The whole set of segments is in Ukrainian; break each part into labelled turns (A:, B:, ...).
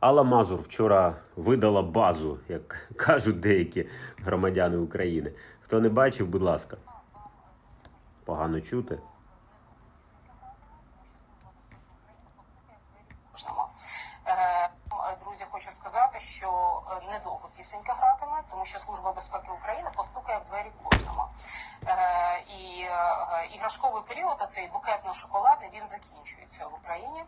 A: Алла Мазур вчора видала базу, як кажуть деякі громадяни України. Хто не бачив, будь ласка. Погано чути.
B: кожному. Е, Друзі, хочу сказати, що е, недовго пісенька гратиме, тому що Служба безпеки України постукає в двері кожному. Е, І е, іграшковий період, а цей букетно-шоколадний, він закінчується в Україні.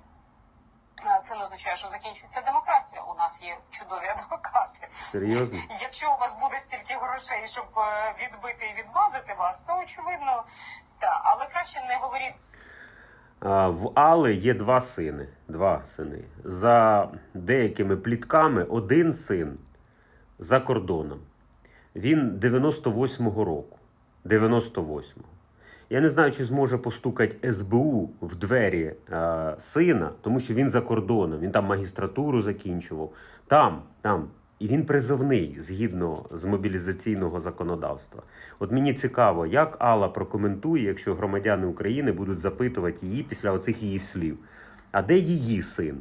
B: Це не означає, що закінчується демократія. У нас є чудові адвокати.
A: Серйозно?
B: Якщо у вас буде стільки грошей, щоб е, відбити і відмазати вас, то очевидно, так. Але краще не говоріть
A: В Алли є два сини. Два сини. За деякими плітками, один син за кордоном. Він 98-го року. 98-го. Я не знаю, чи зможе постукати СБУ в двері е, сина, тому що він за кордоном, він там магістратуру закінчував. Там, там. І він призовний згідно з мобілізаційного законодавства. От мені цікаво, як Алла прокоментує, якщо громадяни України будуть запитувати її після оцих її слів. А де її син?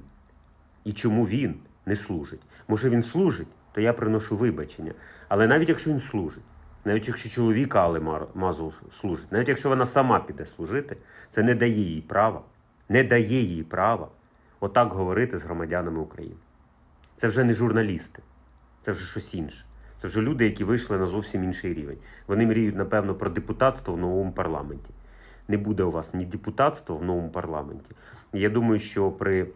A: І чому він не служить? Може він служить, то я приношу вибачення. Але навіть якщо він служить, навіть якщо чоловік Али Мар- Мазур служить, навіть якщо вона сама піде служити, це не дає їй права, не дає їй права отак говорити з громадянами України. Це вже не журналісти, це вже щось інше. Це вже люди, які вийшли на зовсім інший рівень. Вони мріють, напевно, про депутатство в новому парламенті. Не буде у вас ні депутатства в новому парламенті. Я думаю, що при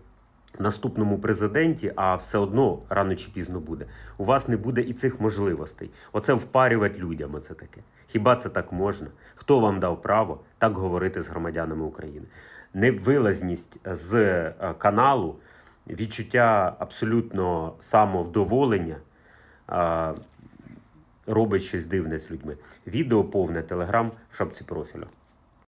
A: наступному президенті, а все одно рано чи пізно буде, у вас не буде і цих можливостей. Оце впарювати людям. Оце таке. Хіба це так можна? Хто вам дав право так говорити з громадянами України? Невилазність з е, каналу, відчуття абсолютно самовдоволення. Робить щось дивне з людьми. Відео повне телеграм в шапці профілю.